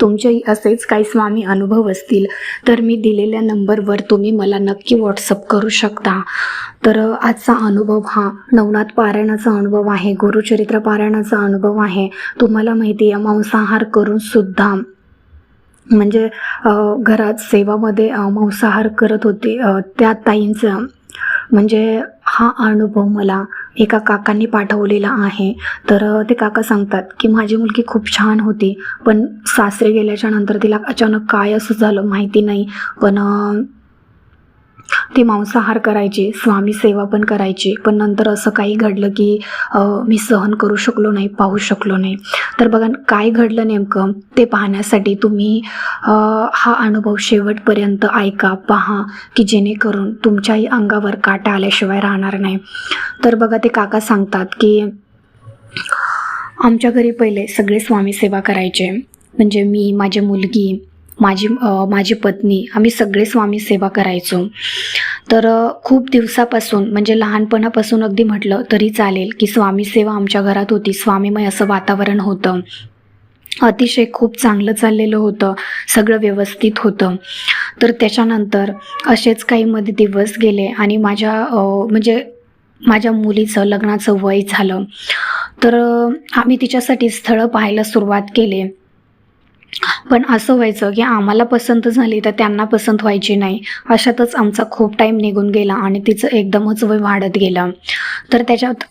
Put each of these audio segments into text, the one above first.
तुमचेही असेच काही स्वामी अनुभव असतील. तर मी दिलेल्या नंबरवर तुम्ही मला नक्की व्हॉट्सअप करू शकता. तर आजचा अनुभव हा नवनाथ पारायणाचा अनुभव आहे गुरुचरित्र पारायणाचा अनुभव आहे. तुम्हाला माहिती आहे मांसाहार करून सुद्धा म्हणजे घरात सेवामध्ये मांसाहार करत होते त्या ताईंचं म्हणजे हा अनुभव मला एका काकांनी पाठवलेला आहे. तर ते काका सांगतात की माझी मुलगी खूप छान होती पण सासरे गेल्याच्यानंतर तिला अचानक काय असं झालं माहिती नाही. पण ते मांसाहार करायचे स्वामी सेवा पण करायचे. पण नंतर असं काही घडलं की मी सहन करू शकलो नाही पाहू शकलो नाही. तर बघा काय घडलं नेमकं ते पाहण्यासाठी तुम्ही हा अनुभव शेवटपर्यंत ऐका पहा की जेणेकरून तुमच्याही अंगावर काटा आल्याशिवाय राहणार नाही. तर बघा ते काका सांगतात की आमच्या घरी पहिले सगळे स्वामी सेवा करायचे. म्हणजे मी माझी मुलगी माझी माझी पत्नी आम्ही सगळे स्वामी सेवा करायचो. तर खूप दिवसापासून म्हणजे लहानपणापासून अगदी म्हटलं तरी चालेल की स्वामी सेवा आमच्या घरात होती. स्वामीमय असं वातावरण होतं. अतिशय खूप चांगलं चाललेलं होतं. सगळं व्यवस्थित होतं. तर त्याच्यानंतर असेच काही मध्ये दिवस गेले आणि माझ्या म्हणजे माझ्या मुलीचं लग्नाचं वय झालं. तर आम्ही तिच्यासाठी स्थळं पाहायला सुरुवात केली. पण असं व्हायचं की आम्हाला पसंत झाली तर त्यांना पसंत व्हायची नाही. अशातच आमचा खूप टाईम निघून गेला आणि तिचं एकदमच वय वाढत गेलं. तर त्याच्यात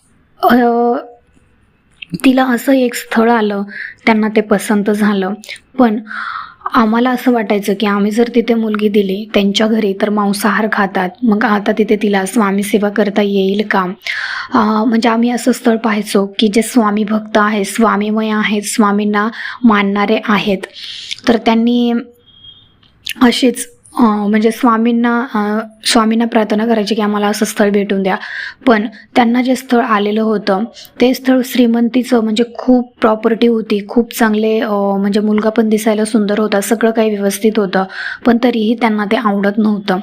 तिला असं एक स्थळ आलं त्यांना ते पसंत झालं. पण आम्हाला असं वाटायचं की आम्ही जर तिथे मुलगी दिली त्यांच्या घरी तर मांसाहार खातात. मग आता तिथे तिला स्वामी सेवा करता येईल का? म्हणजे आम्ही असं स्थळ पाहायचो की जे स्वामी भक्त आहेत स्वामीमय आहेत स्वामींना मानणारे आहेत. तर त्यांनी असेच म्हणजे स्वामींना स्वामींना प्रार्थना करायची की आम्हाला असं स्थळ भेटून द्या. पण त्यांना जे स्थळ आलेलं होतं ते स्थळ श्रीमंतीचं म्हणजे खूप प्रॉपर्टी होती खूप चांगले म्हणजे मुलगा पण दिसायला सुंदर होता सगळं काही व्यवस्थित होतं पण तरीही त्यांना ते आवडत नव्हतं.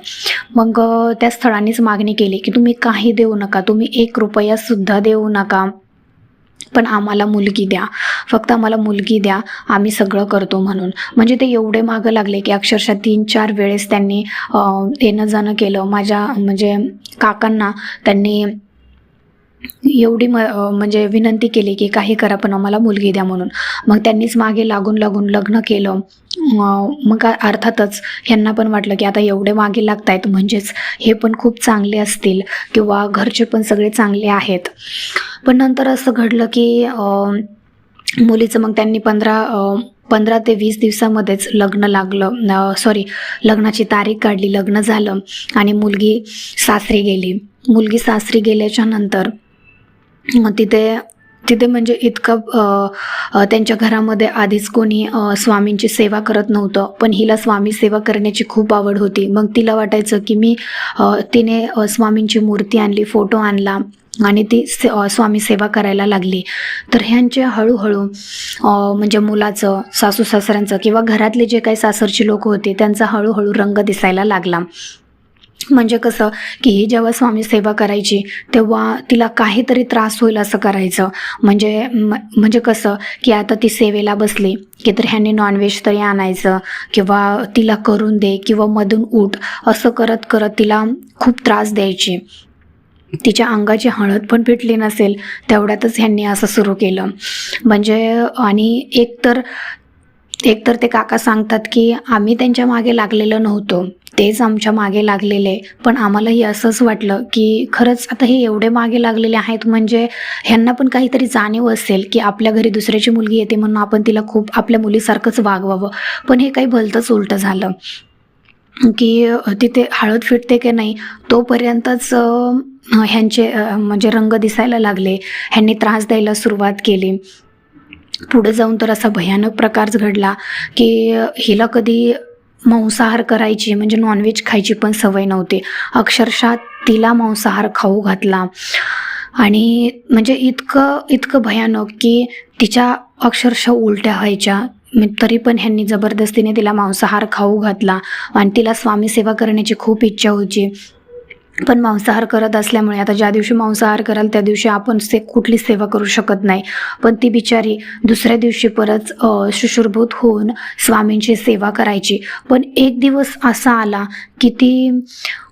मग त्या स्थळांनीच मागणी केली की तुम्ही काही देऊ नका तुम्ही एक रुपयासुद्धा देऊ नका. पण आम्हाला मुलगी द्या. फक्त आम्हाला मुलगी द्या. आम्ही सगळं करतो म्हणून. म्हणजे ते एवढे मागं लागले की अक्षरशः तीन चार वेळेस त्यांनी येणं जाणं केलं. माझ्या म्हणजे काकांना त्यांनी एवढी म म्हणजे विनंती केली की काही करा पण आम्हाला मुलगी द्या म्हणून. मग त्यांनीच मागे लागून लागून लग्न केलं. मग अर्थातच ह्यांना पण वाटलं की आता एवढे मागे लागत आहेत म्हणजेच हे पण खूप चांगले असतील किंवा घरचे पण सगळे चांगले आहेत. पण नंतर असं घडलं की मुलीचं मग त्यांनी पंधरा पंधरा ते वीस दिवसामध्येच लग्न लागलं सॉरी लग्नाची तारीख काढली लग्न झालं आणि मुलगी सासरी गेली. मुलगी सासरी गेल्याच्यानंतर तिथे तिथे म्हणजे इतकं त्यांच्या घरामध्ये आधीच कोणी स्वामींची सेवा करत नव्हतं. पण हिला स्वामी सेवा करण्याची खूप आवड होती. मग तिला वाटायचं की मी तिने स्वामींची मूर्ती आणली फोटो आणला आणि ती से स्वामी सेवा करायला लागली. तर ह्यांचे हळूहळू म्हणजे मुलाचं सासू सासऱ्यांचं किंवा घरातले जे काही सासरची लोक होते त्यांचा हळूहळू रंग दिसायला लागला. म्हणजे कसं की ही जेव्हा स्वामी सेवा करायची तेव्हा तिला काहीतरी त्रास होईल असं करायचं. म्हणजे म- म्हणजे कसं की आता ती सेवेला बसली की तर ह्यांनी नॉनव्हेज तरी आणायचं किंवा तिला करून दे किंवा मधून उठ असं करत करत तिला खूप त्रास द्यायची. तिच्या अंगाची हळद पण भेटली नसेल तेवढ्यातच ह्यांनी असं सुरू केलं. म्हणजे आणि एक तर एकतर ते काका सांगतात की आम्ही त्यांच्या मागे लागलेलं नव्हतो. तेच आमच्या मागे लागलेले. पण आम्हालाही असंच वाटलं की खरंच आता हे एवढे मागे लागलेले आहेत म्हणजे ह्यांना पण काहीतरी जाणीव असेल की आपल्या घरी दुसऱ्याची मुलगी येते म्हणून आपण तिला खूप आपल्या मुलीसारखंच वागवावं. पण हे काही भलतंच उलटं झालं. की तिथे हळद फिटते की नाही तोपर्यंतच ह्यांचे म्हणजे रंग दिसायला लागले. ह्यांनी त्रास द्यायला सुरुवात केली. पुढे जाऊन तर असा भयानक प्रकारच घडला की हिला कधी मांसाहार करायची म्हणजे नॉनव्हेज खायची पण सवय नव्हती. अक्षरशः तिला मांसाहार खाऊ घातला. आणि म्हणजे इतकं इतकं भयानक की तिच्या अक्षरशः उलट्या व्हायच्या. तरी पण ह्यांनी जबरदस्तीने तिला मांसाहार खाऊ घातला. आणि तिला स्वामी सेवा करण्याची खूप इच्छा होती. पण मांसाहार करत असल्यामुळे आता ज्या दिवशी मांसाहार कराल त्या दिवशी आपण से कुठली सेवा करू शकत नाही. पण ती बिचारी दुसऱ्या दिवशी परत अ, होऊन स्वामींची सेवा करायची. पण एक दिवस असा आला की ती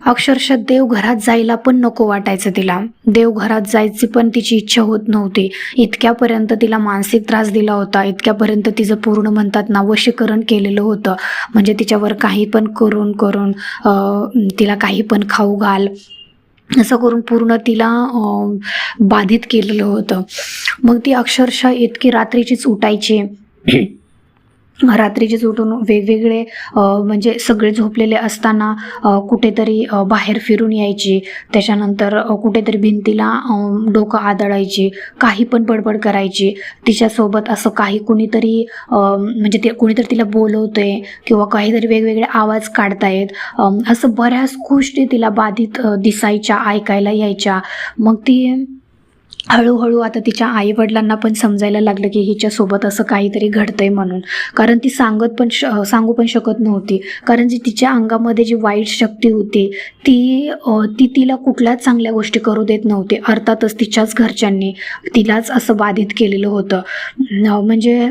अक्षरशः देवघरात जायला पण नको वाटायचं तिला. देवघरात जायची पण तिची इच्छा होत नव्हती. इतक्यापर्यंत तिला मानसिक त्रास दिला होता. इतक्यापर्यंत तिचं पूर्ण म्हणतात ना वशीकरण केलेलं होतं. म्हणजे तिच्यावर काही पण करून करून तिला काही पण खाऊ घाल असं करून पूर्ण तिला बाधित केलेलं होतं. मग ती अक्षरशः इतकी रात्रीचीच उठायची. रात्रीचीच उठून वेगवेगळे म्हणजे सगळे झोपलेले असताना कुठेतरी बाहेर फिरून यायची. त्याच्यानंतर कुठेतरी भिंतीला डोकं आदळायची. काही पण बडबड करायची. तिच्यासोबत असं काही कुणीतरी म्हणजे ते कुणीतरी तिला बोलवतंय किंवा काहीतरी वेगवेगळे आवाज काढतायत. असं बऱ्याच गोष्टी तिला बाधित दिसायच्या ऐकायला यायच्या. मग ती हळूहळू आता तिच्या आईवडिलांना पण समजायला लागलं की हिच्यासोबत असं काहीतरी घडतंय म्हणून. कारण ती सांगत पण श सांगू पण शकत नव्हती. कारण जी तिच्या अंगामध्ये जी वाईट शक्ती होती ती ती तिला कुठल्याच चांगल्या गोष्टी करू देत नव्हती. अर्थातच तिच्याच घरच्यांनी तिलाच असं बाधित केलेलं होतं. म्हणजे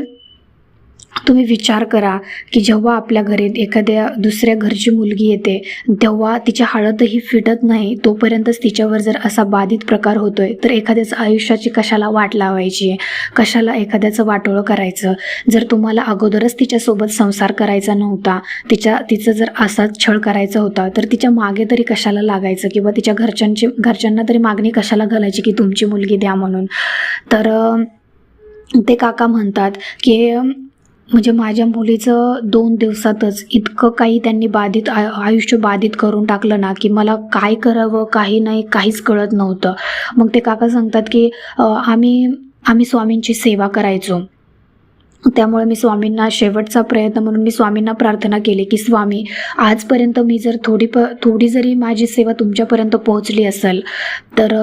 तुम्ही विचार करा की जेव्हा आपल्या घरी एखाद्या दुसऱ्या घरची मुलगी येते तेव्हा तिच्या हळदही फिटत नाही. तोपर्यंतच तिच्यावर जर असा बाधित प्रकार होतोय तर एखाद्याचं आयुष्याची कशाला वाट लावायची? कशाला एखाद्याचं वाटोळं करायचं? जर तुम्हाला अगोदरच तिच्यासोबत संसार करायचा नव्हता तिच्या तिचं जर असाच छळ करायचा होता तर तिच्यामागे तरी कशाला लागायचं? किंवा तिच्या घरच्यांची घरच्यांना तरी मागणी कशाला घालायची की तुमची मुलगी द्या म्हणून? तर ते काका म्हणतात की म्हणजे माझ्या मुलीचं दोन दिवसातच इतकं काही त्यांनी बाधित आ आयुष्य बाधित करून टाकलं ना की मला काय करावं काही नाही काहीच कळत नव्हतं. मग ते काका सांगतात की आम्ही आम्ही स्वामींची सेवा करायचो. त्यामुळे मी स्वामींना शेवटचा प्रयत्न म्हणून मी स्वामींना प्रार्थना केली की स्वामी आजपर्यंत मी जर थोडी प थोडी जरी माझी सेवा तुमच्यापर्यंत पोहोचली असेल तर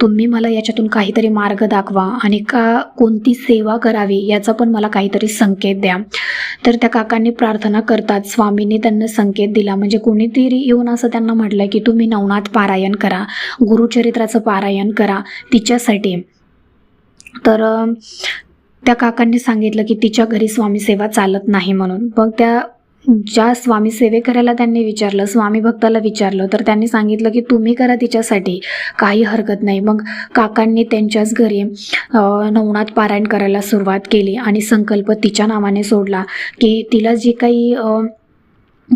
तुम्ही मला याच्यातून काहीतरी मार्ग दाखवा आणि का कोणती सेवा करावी याचा पण मला काहीतरी संकेत द्या. तर त्या काकांनी प्रार्थना करतात स्वामींनी त्यांना संकेत दिला. म्हणजे कोणीतरी येऊन असं त्यांना म्हटलं की तुम्ही नवनाथ पारायण करा गुरुचरित्राचं पारायण करा तिच्यासाठी. तर त्या काकांनी सांगितलं की तिच्या घरी स्वामी सेवा चालत नाही म्हणून. मग त्या ज्या स्वामी सेवेकऱ्याला त्यांनी विचारलं स्वामी भक्ताला विचारलं तर त्यांनी सांगितलं की तुम्ही करा तिच्यासाठी काही हरकत नाही. मग काकांनी त्यांच्याच घरी नवनाथ पारायण करायला सुरुवात केली आणि संकल्प तिच्या नावाने सोडला की तिला जे काही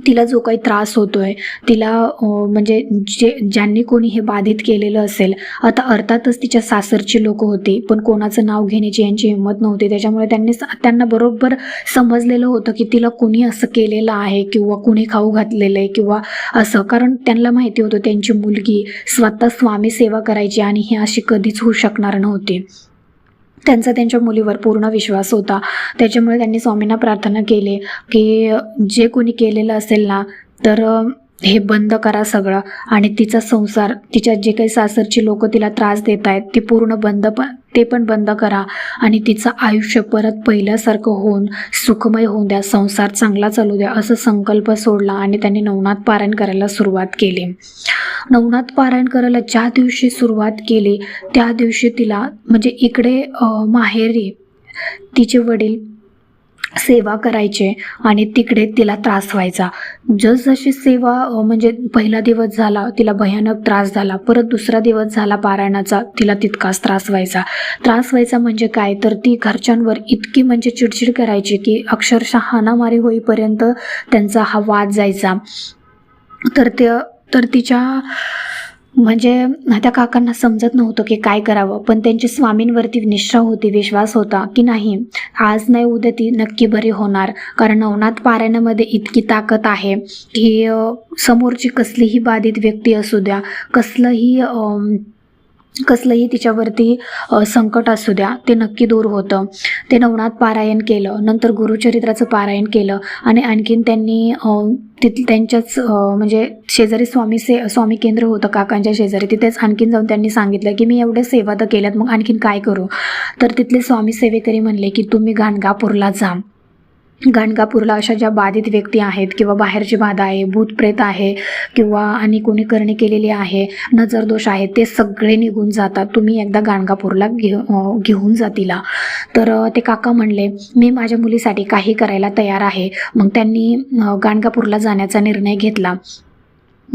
तिला जो काही त्रास होतो आहे तिला म्हणजे जे ज्यांनी कोणी हे बाधित केलेलं असेल आता अर्थातच तिच्या सासरची लोक होती पण कोणाचं नाव घेण्याची यांची हिंमत नव्हती. त्याच्यामुळे त्यांनी स- त्यांना बरोबर समजलेलं होतं की तिला कुणी असं केलेलं आहे किंवा कुणी खाऊ घातलेलं आहे किंवा असं. कारण त्यांना माहिती होतं त्यांची मुलगी स्वतः स्वामी सेवा करायची आणि ही अशी कधीच होऊ शकणार नव्हती. त्यांचा त्यांच्या मुलीवर पूर्ण विश्वास होता. त्याच्यामुळे त्यांनी स्वामींना प्रार्थना केली की जे कोणी केलेलं असेल ना तर हे बंद करा सगळं. आणि तिचा संसार तिच्या जे काही सासरची लोक तिला त्रास देत आहेत ते पूर्ण बंद पण ते पण बंद करा. आणि तिचं आयुष्य परत पहिल्यासारखं होऊन सुखमय होऊन द्या. संसार चांगला चालू द्या असं संकल्प सोडला आणि त्यांनी नवनाथ पारायण करायला सुरुवात केली. नवनाथ पारायण करायला ज्या दिवशी सुरुवात केली त्या दिवशी तिला म्हणजे इकडे माहेरी तिचे वडील सेवा करायचे आणि तिकडे तिला त्रास व्हायचा. जसजशी सेवा म्हणजे पहिला दिवस झाला तिला भयानक त्रास झाला. परत दुसरा दिवस झाला पारायणाचा तिला तितकाच त्रास व्हायचा. त्रास व्हायचा म्हणजे काय? तर ती घरच्यांवर इतकी म्हणजे चिडचिड करायची की अक्षरशः हाणामारी होईपर्यंत त्यांचा हा वाद जायचा. तर ते तर तिच्या म्हणजे त्या काकांना समजत नव्हतं की काय करावं पण त्यांची स्वामींवरती निष्ठा होती विश्वास होता की नाही आज नाही उद्या ती नक्की बरी होणार. कारण नवनाथ पारायणामध्ये इतकी ताकद आहे की समोरची कसलीही बाधित व्यक्ती असू द्या कसलंही कसलंही तिच्यावरती संकट असू द्या ते नक्की दूर होतं. ते नवनाथ पारायण केलं नंतर गुरुचरित्राचं पारायण केलं आणि आणखीन त्यांनी तिथं त्यांच्याच म्हणजे शेजारी स्वामी से स्वामी केंद्र होतं काकांच्या शेजारी तिथेच आणखीन जाऊन त्यांनी सांगितलं की मी एवढ्या सेवा तर केल्यात मग आणखीन काय करू? तर तिथले स्वामी सेवेकरी म्हणले की तुम्ही गाणगापूरला जा. गाणगापूरला अशा ज्या बाधित व्यक्ती आहेत किंवा बाहेरची बाधा आहे भूतप्रेत आहे किंवा आणि कोणी करणी केलेली आहे नजरदोष आहे ते सगळे निघून जातात. तुम्ही एकदा गाणगापूरला घे घेऊन जा तिला. तर ते काका म्हणले मी माझ्या मुलीसाठी काही करायला तयार आहे. मग त्यांनी गाणगापूरला जाण्याचा निर्णय घेतला.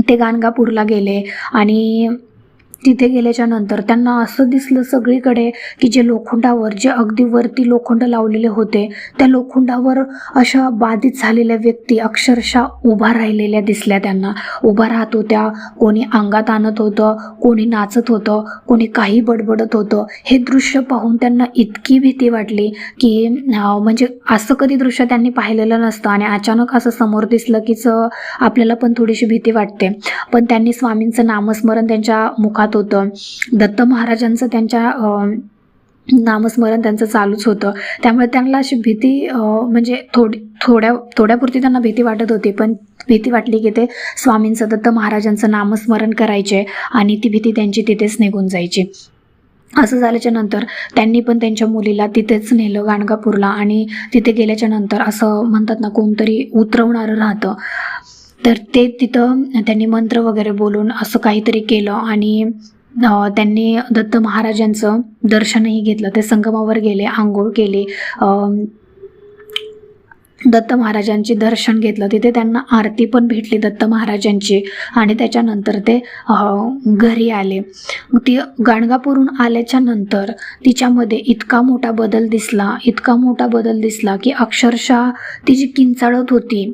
ते गाणगापूरला गेले आणि तिथे गेल्याच्यानंतर त्यांना असं दिसलं सगळीकडे की जे लोखंडावर जे अगदी वरती लोखंड लावलेले होते त्या लोखंडावर अशा बाधित झालेल्या व्यक्ती अक्षरशः उभा राहिलेल्या दिसल्या त्यांना. उभा राहत होत्या कोणी अंगात आणत होतं कोणी नाचत होतं कोणी काही बडबडत होतं. हे दृश्य पाहून त्यांना इतकी भीती वाटली की म्हणजे असं कधी दृश्य त्यांनी पाहिलेलं नसतं आणि अचानक असं समोर दिसलं कीच आपल्याला पण थोडीशी भीती वाटते. पण त्यांनी स्वामींचं नामस्मरण त्यांच्या मुखात होतं. दत्त महाराजांचं त्यांच्या नामस्मरण त्यांचं चालूच होतं. त्यामुळे त्यांना अशी भीती म्हणजे थोडी थोड्या थोड्यापुरती त्यांना भीती वाटत होती. पण भीती वाटली की ते स्वामींचं दत्त महाराजांचं नामस्मरण करायचे आणि ती भीती त्यांची तिथेच निघून जायची. असं झाल्याच्यानंतर त्यांनी पण त्यांच्या मुलीला तिथेच नेलं गाणगापूरला. आणि तिथे गेल्याच्यानंतर असं म्हणतात ना कोणतरी उतरवणारं राहतं. तर ते तिथं त्यांनी मंत्र वगैरे बोलून असं काहीतरी केलं आणि त्यांनी दत्त महाराजांचं दर्शनही घेतलं. ते संगमावर गेले आंघोळ केले. दत्त महाराजांचे दर्शन घेतलं. तिथे त्यांना आरती पण भेटली दत्त महाराजांची आणि त्याच्यानंतर ते घरी आले. ती गाणगापूरून आल्याच्यानंतर तिच्यामध्ये इतका मोठा बदल दिसला इतका मोठा बदल दिसला की अक्षरशः ती जी किंचाळत होती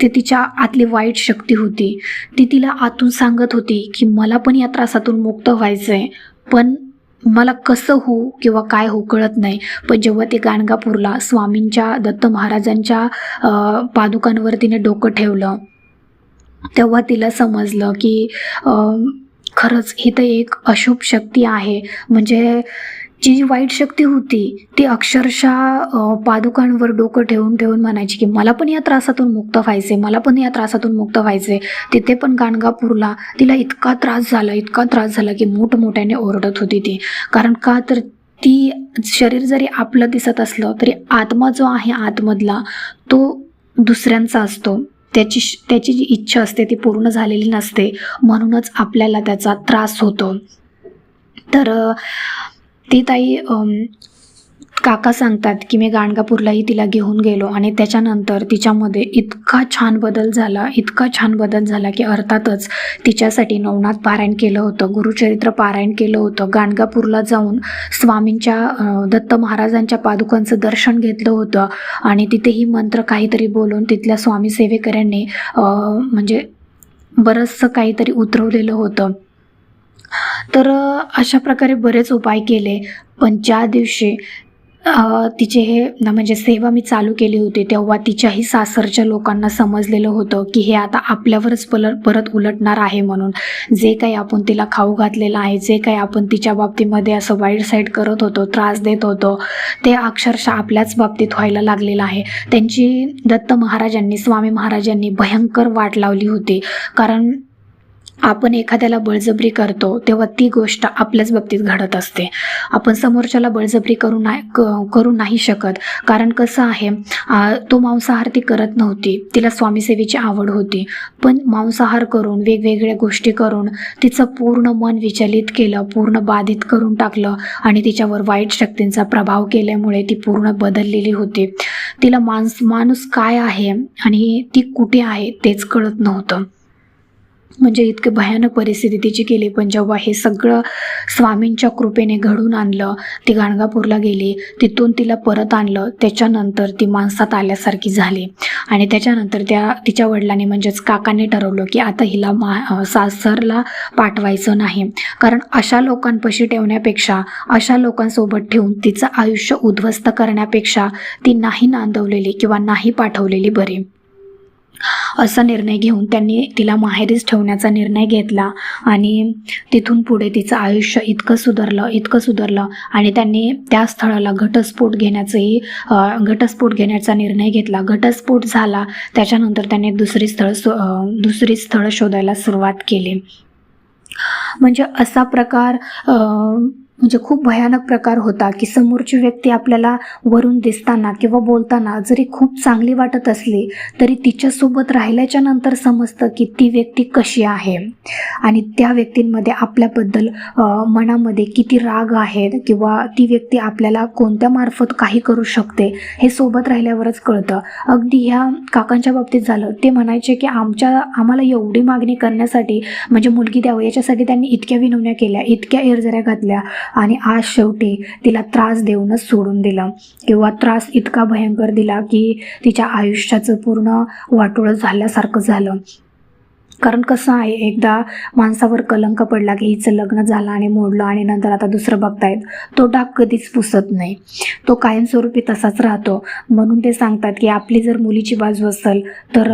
ते तिच्या आतली वाईट शक्ती होती. ती तिला आतून सांगत होती की मला पण या त्रासातून मुक्त व्हायचं आहे पण मला कसं होऊ किंवा काय हो कळत नाही पण जेव्हा ते गाणगापूरला स्वामींच्या दत्त महाराजांच्या पादुकांवर तिने डोकं ठेवलं. तेव्हा तिला समजलं की खरंच ही तर एक अशुभ शक्ती आहे. म्हणजे जी जी वाईट शक्ती होती ती अक्षरशः पादुकांवर डोकं ठेवून ठेवून म्हणायची की मला पण या त्रासातून मुक्त व्हायचे मला पण या त्रासातून मुक्त व्हायचे तिथे पण गाणगापूरला तिला इतका त्रास झाला इतका त्रास झाला की मोठमोठ्याने ओरडत होती ती. कारण का तर ती शरीर जरी आपलं दिसत असलं तरी आत्मा जो आहे आतमधला तो दुसऱ्यांचा असतो. त्याची त्याची जी इच्छा असते ती पूर्ण झालेली नसते. म्हणूनच आपल्याला त्याचा त्रास होतो. तर ती ताई काका सांगतात की मी गाणगापूरलाही तिला घेऊन गेलो आणि त्याच्यानंतर तिच्यामध्ये इतका छान बदल झाला इतका छान बदल झाला की अर्थातच तिच्यासाठी नवनाथ पारायण केलं होतं गुरुचरित्र पारायण केलं होतं गाणगापूरला जाऊन स्वामींच्या दत्त महाराजांच्या पादुकांचं दर्शन घेतलं होतं आणि तिथेही मंत्र काहीतरी बोलून तिथल्या स्वामी सेवेकऱ्यांनी म्हणजे बरंचसं काहीतरी उतरवलेलं होतं. तर अशा प्रकारे बरेच उपाय केले. पण ज्या दिवशी तिचे हे म्हणजे सेवा मी चालू केली होती तेव्हा तिच्याही सासरच्या लोकांना समजलेलं होतं की हे आता आपल्यावरच पलट परत उलटणार आहे म्हणून. जे काही आपण तिला खाऊ घातलेलं आहे जे काही आपण तिच्या बाबतीमध्ये असं वाईट साईड करत होतो त्रास देत होतो ते अक्षरशः आपल्याच बाबतीत व्हायला लागलेलं आहे. त्यांची दत्त महाराजांनी स्वामी महाराजांनी भयंकर वाट लावली होती. कारण आपण एखाद्याला बळजबरी करतो तेव्हा ती गोष्ट आपल्याच बाबतीत घडत असते. आपण समोरच्याला बळजबरी करू नाही क- करू नाही शकत. कारण कसं आहे तो मांसाहार ती करत नव्हती. तिला स्वामीसेवेची आवड होती. पण मांसाहार करून वेगवेगळ्या गोष्टी करून तिचं पूर्ण मन विचलित केलं पूर्ण बाधित करून टाकलं आणि तिच्यावर वाईट शक्तींचा प्रभाव केल्यामुळे ती पूर्ण बदललेली होती. तिला माणस माणूस काय आहे आणि ती कुठे आहे तेच कळत नव्हतं. म्हणजे इतकी भयानक परिस्थिती तिची केली. पण जेव्हा हे सगळं स्वामींच्या कृपेने घडून आणलं ती गाणगापूरला गेली तिथून तिला परत आणलं त्याच्यानंतर ती माणसात आल्यासारखी झाली. आणि त्याच्यानंतर त्या तिच्या वडिलांनी म्हणजेच काकांनी ठरवलं की आता हिला मा सासरला पाठवायचं नाही. कारण अशा लोकांपाशी ठेवण्यापेक्षा अशा लोकांसोबत ठेवून तिचं आयुष्य उद्ध्वस्त करण्यापेक्षा ती नाही नांदवलेली किंवा नाही पाठवलेली बरी. असा निर्णय घेऊन त्यांनी तिला माहेरीच ठेवण्याचा निर्णय घेतला. आणि तिथून पुढे तिचं आयुष्य इतकं सुधारलं इतकं सुधारलं. आणि त्यांनी त्या स्थळाला घटस्फोट घेण्याचंही घटस्फोट घेण्याचा निर्णय घेतला. घटस्फोट झाला त्याच्यानंतर त्यांनी दुसरी स्थळ शो- दुसरी स्थळं शोधायला सुरुवात केली. म्हणजे असा प्रकार म्हणजे खूप भयानक प्रकार होता की समोरची व्यक्ती आपल्याला वरून दिसताना किंवा बोलताना जरी खूप चांगली वाटत असली तरी तिच्यासोबत राहिल्याच्या नंतर समजतं की ती व्यक्ती कशी आहे. आणि त्या व्यक्तींमध्ये आपल्याबद्दल मनामध्ये किती राग आहेत किंवा ती व्यक्ती आपल्याला कोणत्या मार्फत काही करू शकते हे सोबत राहिल्यावरच कळतं. अगदी ह्या काकांच्या बाबतीत झालं ते म्हणायचे की आमच्या आम्हाला एवढी मागणी करण्यासाठी म्हणजे मुलगी द्यावं याच्यासाठी त्यांनी इतक्या विनवण्या केल्या इतक्या एरजऱ्या घातल्या आणि आज शेवटी तिला त्रास देऊनच सोडून दिलं. किंवा त्रास इतका भयंकर दिला की तिच्या आयुष्याचं पूर्ण वाटोळं झाल्यासारखं झालं. कारण कसं आहे एकदा माणसावर कलंक पडला की हिचं लग्न झालं आणि मोडलं आणि नंतर आता दुसरं बघतायत तो डाग कधीच पुसत नाही. तो कायमस्वरूपी तसाच राहतो. म्हणून ते सांगतात की आपली जर मुलीची बाजू असेल तर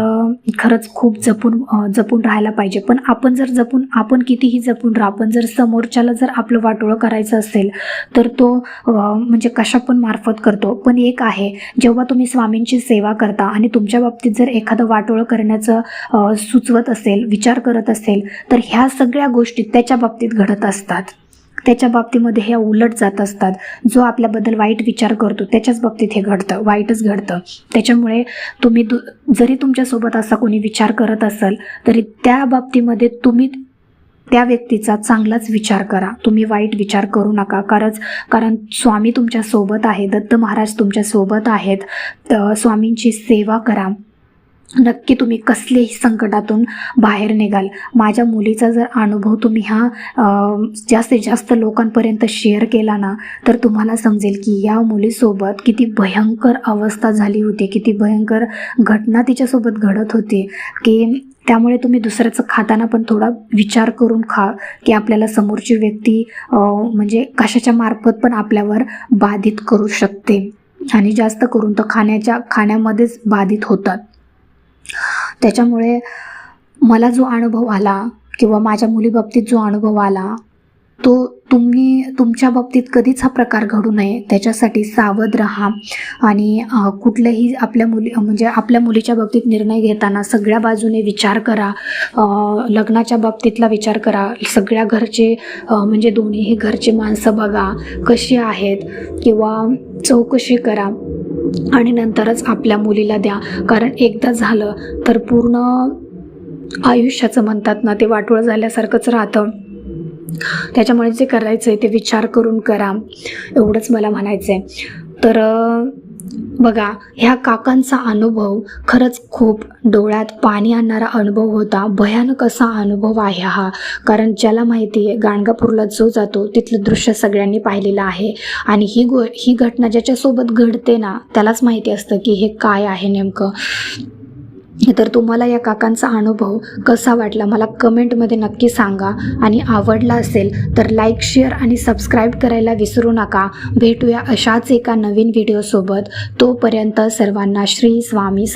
खरंच खूप जपून जपून राहायला पाहिजे. पण आपण जर जपून आपण कितीही जपून राहा पण जर समोरच्याला जर आपलं वाटोळं करायचं असेल तर तो म्हणजे कशा पण मार्फत करतो. पण एक आहे जेव्हा तुम्ही स्वामींची सेवा करता आणि तुमच्या बाबतीत जर एखादं वाटोळं करण्याचं सुचवत असेल असेल विचार करत असेल तर ह्या सगळ्या गोष्टी त्याच्या बाबतीत घडत असतात. त्याच्या बाबतीमध्ये ह्या उलट जात असतात. जो आपल्याबद्दल वाईट विचार करतो त्याच्याच बाबतीत हे घडतं वाईटच घडतं. त्याच्यामुळे तुम्ही दु जरी तुमच्यासोबत असा कोणी विचार करत असाल तरी त्या बाबतीमध्ये तुम्ही त्या व्यक्तीचा चांगलाच विचार करा. तुम्ही वाईट विचार करू नका. कारच कारण स्वामी तुमच्यासोबत आहे दत्त महाराज तुमच्यासोबत आहेत. स्वामींची सेवा करा. नक्की तुम्ही कसलेही संकटातून बाहेर निघाल. माझ्या मुलीचा जर अनुभव तुम्ही हा जास्तीत जास्त लोकांपर्यंत शेअर केला ना तर तुम्हाला समजेल की या मुलीसोबत किती भयंकर अवस्था झाली होती किती भयंकर घटना तिच्यासोबत घडत होती. की त्यामुळे तुम्ही दुसऱ्याचं खाताना पण थोडा विचार करून खा की आपल्याला समोरची व्यक्ती म्हणजे कशाच्या मार्फत पण आपल्यावर बाधित करू शकते. आणि जास्त करून तर खाण्याच्या खाण्यामध्येच बाधित होतात. त्याच्यामुळे मला जो अनुभव आला किंवा माझ्या मुलीबाबतीत जो अनुभव आला तो तुम्ही तुमच्या बाबतीत कधीच हा प्रकार घडू नये. त्याच्यासाठी सावध राहा. आणि कुठल्याही आपल्या मुली म्हणजे आपल्या मुलीच्या बाबतीत निर्णय घेताना सगळ्या बाजूने विचार करा. लग्नाच्या बाबतीतला विचार करा. सगळ्या घरचे म्हणजे दोन्हीही घरचे माणसं बघा. कशी आहेत किंवा चौकशी करा. आणि नंतरच आपल्या मुलीला द्या. कारण एकदा झालं तर पूर्ण आयुष्याचं म्हणतात ना ते वाटोळं झाल्यासारखंच राहतं. त्याच्यामुळे जे करायचं आहे ते विचार करून करा. एवढंच मला म्हणायचं आहे तर बघा ह्या काकांचा अनुभव खरंच खूप डोळ्यात पाणी आणणारा अनुभव होता. भयानक असा अनुभव आहे हा. कारण ज्याला माहिती आहे गाणगापूरला जो जातो तिथलं दृश्य सगळ्यांनी पाहिलेलं आहे. आणि ही गो ही घटना ज्याच्यासोबत घडते ना त्यालाच माहिती असतं की हे काय आहे नेमकं. तर तुम्हाला या काकांचा अनुभव कसा वाटला? मला कमेंटमध्ये नक्की सांगा. आणि आवडला असेल तर लाईक शेअर आणि सबस्क्राईब करायला विसरू नका. भेटूया अशाच एका नवीन व्हिडिओसोबत तोपर्यंत सर्वांना श्री स्वामी